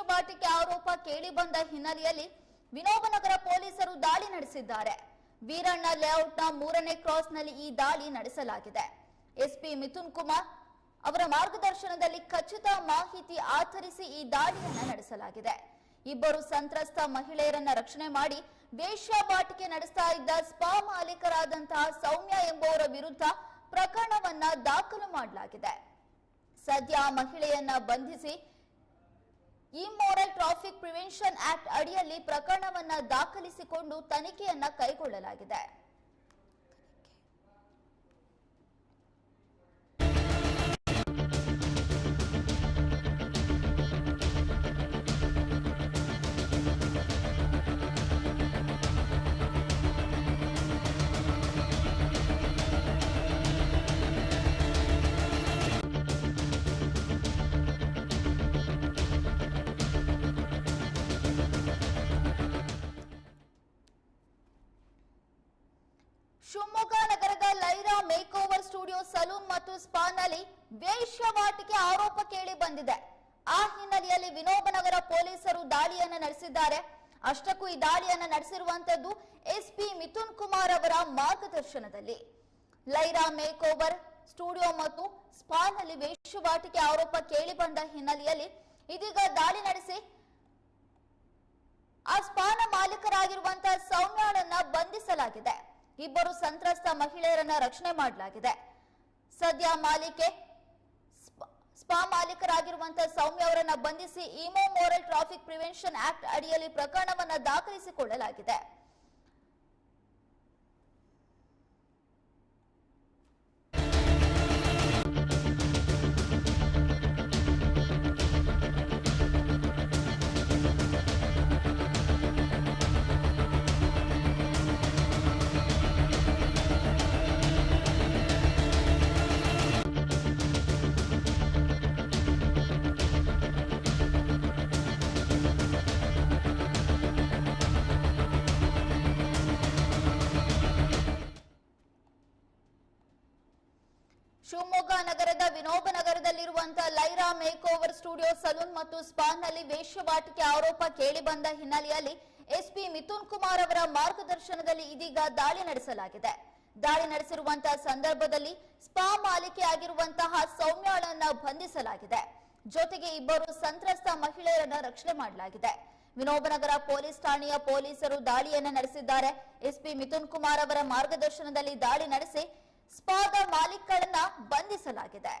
ವೇಶ್ಯವಾಟಿಕೆ ಆರೋಪ ಕೇಳಿ ಬಂದ ಹಿನ್ನೆಲೆಯಲ್ಲಿ ವಿನೋಬನಗರ ಪೊಲೀಸರು ದಾಳಿ ನಡೆಸಿದ್ದಾರೆ. ವೀರಣ್ಣ ಲೇಔಟ್ನ ಮೂರನೇ ಕ್ರಾಸ್ನಲ್ಲಿ ಈ ದಾಳಿ ನಡೆಸಲಾಗಿದೆ. ಎಸ್ಪಿ ಮಿಥುನ್ ಕುಮಾರ್ ಅವರ ಮಾರ್ಗದರ್ಶನದಲ್ಲಿ ಖಚಿತ ಮಾಹಿತಿ ಆಧರಿಸಿ ಈ ದಾಳಿಯನ್ನು ನಡೆಸಲಾಗಿದೆ. ಇಬ್ಬರು ಸಂತ್ರಸ್ತ ಮಹಿಳೆಯರನ್ನ ರಕ್ಷಣೆ ಮಾಡಿ ವೇಶ್ಯಾವಾಟಿಕೆ ನಡೆಸ್ತಾ ಇದ್ದ ಸ್ಪಾ ಮಾಲೀಕರಾದಂತಹ ಸೌಮ್ಯ ಎಂಬುವರ ವಿರುದ್ಧ ಪ್ರಕರಣವನ್ನ ದಾಖಲು ಮಾಡಲಾಗಿದೆ. ಸದ್ಯ ಮಹಿಳೆಯನ್ನ ಬಂಧಿಸಿ ಇಮ್ಮೋರಲ್ ಟ್ರಾಫಿಕ್ ಪ್ರಿವೆನ್ಷನ್ ಆಕ್ಟ್ ಅಡಿಯಲ್ಲಿ ಪ್ರಕರಣವನ್ನ ದಾಖಲಿಸಿಕೊಂಡು ತನಿಖೆಯನ್ನು ಕೈಗೊಳ್ಳಲಾಗಿದೆ. ಶಿವಮೊಗ್ಗ ನಗರದ Lyra make over studio salon ಮತ್ತು ಸ್ಪಾನಲ್ಲಿ ವೇಶ್ಯವಾಟಿಕೆ ಆರೋಪ ಕೇಳಿ ಬಂದಿದೆ. ಆ ಹಿನ್ನೆಲೆಯಲ್ಲಿ ವಿನೋಬನಗರ ಪೊಲೀಸರು ದಾಳಿಯನ್ನು ನಡೆಸಿದ್ದಾರೆ. ಅಷ್ಟಕ್ಕೂ ಈ ದಾಳಿಯನ್ನು ನಡೆಸಿರುವಂತದ್ದು ಎಸ್ಪಿ ಮಿಥುನ್ ಕುಮಾರ್ ಅವರ ಮಾರ್ಗದರ್ಶನದಲ್ಲಿ. ಲೈರಾ ಮೇಕ್ ಓವರ್ ಸ್ಟುಡಿಯೋ ಮತ್ತು ಸ್ಪಾನಲ್ಲಿ ವೇಶ್ಯವಾಟಿಕೆ ಆರೋಪ ಕೇಳಿ ಬಂದ ಹಿನ್ನೆಲೆಯಲ್ಲಿ ಇದೀಗ ದಾಳಿ ನಡೆಸಿ ಆ ಸ್ಪಾನ ಮಾಲೀಕರಾಗಿರುವಂತಹ ಸೌಮ್ಯಾಳನ್ನ ಬಂಧಿಸಲಾಗಿದೆ. ಇಬ್ಬರು ಸಂತ್ರಸ್ತ ಮಹಿಳೆಯರನ್ನ ರಕ್ಷಣೆ ಮಾಡಲಾಗಿದೆ. ಸದ್ಯ ಮಾಲಿಕೆ ಸ್ಪ- ಮಾಲೀಕರಾಗಿರುವಂತಹ ಸೌಮ್ಯ ಅವರನ್ನ ಬಂಧಿಸಿ immoral traffic prevention act ಅಡಿಯಲ್ಲಿ ಪ್ರಕರಣವನ್ನ ದಾಖಲಿಸಿಕೊಳ್ಳಲಾಗಿದೆ. ಶಿವಮೊಗ್ಗ ನಗರದ Vinoba ನಗರದಲ್ಲಿರುವಂತಹ Lyra make over studio salon ಮತ್ತು ಸ್ಪಾನ್ನಲ್ಲಿ ವೇಶ್ಯವಾಟಿಕೆ ಆರೋಪ ಕೇಳಿ ಬಂದ ಹಿನ್ನೆಲೆಯಲ್ಲಿ ಎಸ್ಪಿ ಮಿಥುನ್ ಕುಮಾರ್ ಅವರ ಮಾರ್ಗದರ್ಶನದಲ್ಲಿ ಇದೀಗ ದಾಳಿ ನಡೆಸಲಾಗಿದೆ. ದಾಳಿ ನಡೆಸಿರುವಂತಹ ಸಂದರ್ಭದಲ್ಲಿ ಸ್ಪಾ ಮಾಲಿಕೆ ಆಗಿರುವಂತಹ ಸೌಮ್ಯಾಳನ್ನ ಬಂಧಿಸಲಾಗಿದೆ. ಜೊತೆಗೆ ಇಬ್ಬರು ಸಂತ್ರಸ್ತ ಮಹಿಳೆಯರನ್ನ ರಕ್ಷಣೆ ಮಾಡಲಾಗಿದೆ. ವಿನೋಬನಗರ ಪೊಲೀಸ್ ಠಾಣೆಯ ಪೊಲೀಸರು ದಾಳಿಯನ್ನ ನಡೆಸಿದ್ದಾರೆ. ಎಸ್ಪಿ ಮಿಥುನ್ ಕುಮಾರ್ ಅವರ ಮಾರ್ಗದರ್ಶನದಲ್ಲಿ ದಾಳಿ ನಡೆಸಿ ಸ್ಪಾದ ಮಾಲೀಕರನ್ನ ಬಂಧಿಸಲಾಗಿದೆ.